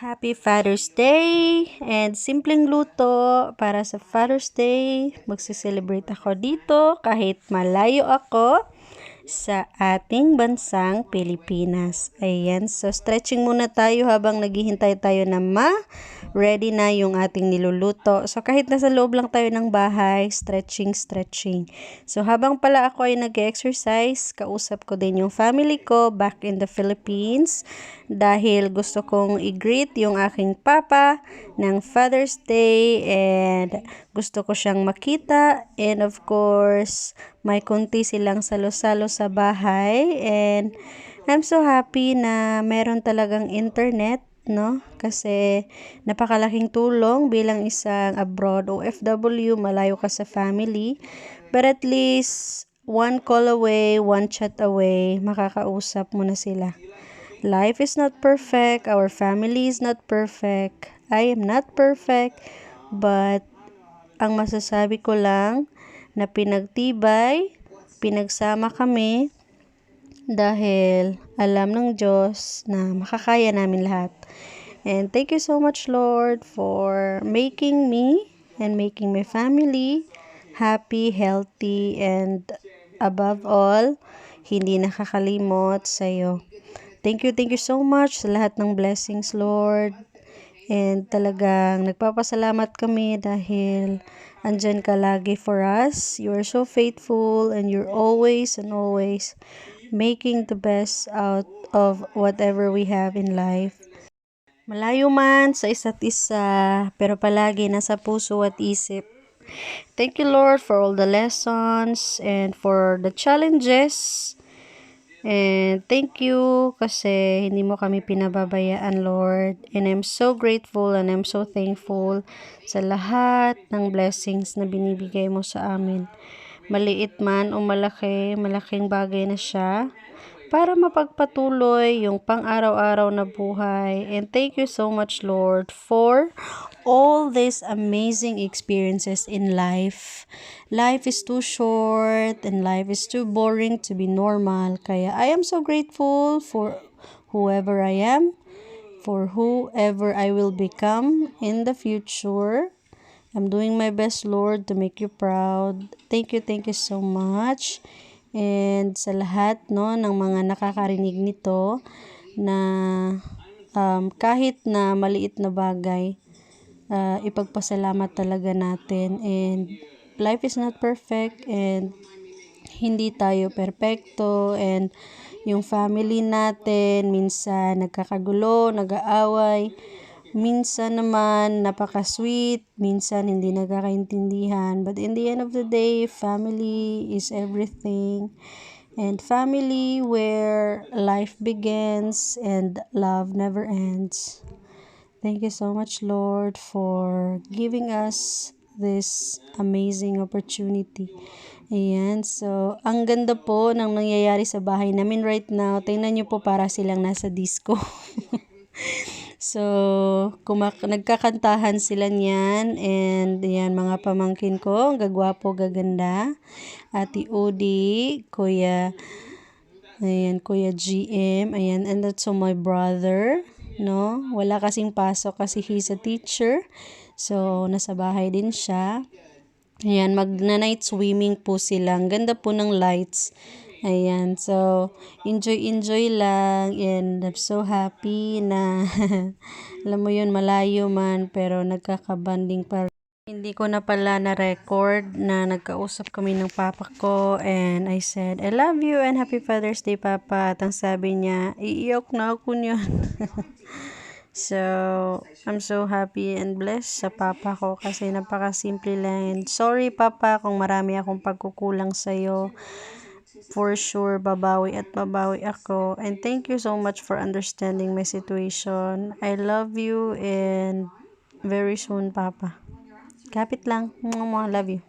Happy Father's Day and simpleng luto para sa Father's Day. Magse-celebrate ako dito kahit malayo ako sa ating bansang Pilipinas. Ayan, so stretching muna tayo habang naghihintay tayo na ma ready na yung ating niluluto. So kahit nasa loob lang tayo ng bahay, stretching, stretching. So habang pala ako ay nag-exercise, kausap ko din yung family ko back in the Philippines dahil gusto kong i-greet yung aking papa ng Father's Day and gusto ko siyang makita and of course may konti silang salo-salo sa bahay and I'm so happy na meron talagang internet no? Kasi napakalaking tulong bilang isang abroad OFW, malayo ka sa family. But at least one call away, one chat away, makakausap mo na sila. Life is not perfect, our family is not perfect. I am not perfect, but ang masasabi ko lang na pinagtibay, pinagsama kami, dahil alam ng Diyos na makakaya namin lahat. And thank you so much, Lord, for making me and making my family happy, healthy, and above all, hindi nakakalimot sa iyo. Thank you, thank you so much sa lahat ng blessings, Lord. And talagang nagpapasalamat kami dahil andyan ka lagi for us. You are so faithful and you're always and always making the best out of whatever we have in life. Malayo man sa isa't isa, pero palagi nasa puso at isip. Thank you Lord for all the lessons and for the challenges. And thank you kasi hindi mo kami pinababayaan Lord. And I'm so grateful and I'm so thankful sa lahat ng blessings na binibigay mo sa amin maliit man o malaki, malaking bagay na siya para mapagpatuloy yung pang-araw-araw na buhay. And thank you so much, Lord, for all these amazing experiences in life. Life is too short and life is too boring to be normal. Kaya I am so grateful for whoever I am, for whoever I will become in the future. I'm doing my best, Lord, to make you proud. Thank you, thank you so much. And sa lahat no, ng mga nakakarinig nito na um, kahit na maliit na bagay, uh, ipagpasalamat talaga natin. And life is not perfect and hindi tayo perpekto and yung family natin minsan nagkakagulo, nag-aaway Minsan naman napaka-sweet, minsan hindi nagkakaintindihan. But in the end of the day, family is everything. And family where life begins and love never ends. Thank you so much, Lord, for giving us this amazing opportunity. Ayan, so ang ganda po ng nangyayari sa bahay namin right now. Tingnan niyo po para silang nasa disco. So, kumak nagkakantahan sila niyan and yan mga pamangkin ko, ang gagwapo, gaganda. Ati Udi, Kuya Ayan, Kuya GM. Ayan, and that's so my brother. No? Wala kasing pasok kasi he's a teacher. So, nasa bahay din siya. Ayan, magna-night swimming po sila. Ang ganda po ng lights. Ayan, so enjoy-enjoy lang and I'm so happy na alam mo yun, malayo man pero nagkakabanding pa hindi ko na pala na-record na nagkausap kami ng papa ko and I said, I love you and happy Father's Day, Papa. At ang sabi niya, iiyok na ako niyan. so, I'm so happy and blessed sa papa ko kasi napaka-simple lang. And sorry, Papa, kung marami akong pagkukulang sa'yo for sure babawi at babawi ako. And thank you so much for understanding my situation. I love you and very soon, Papa. Kapit lang. Mwah, love you.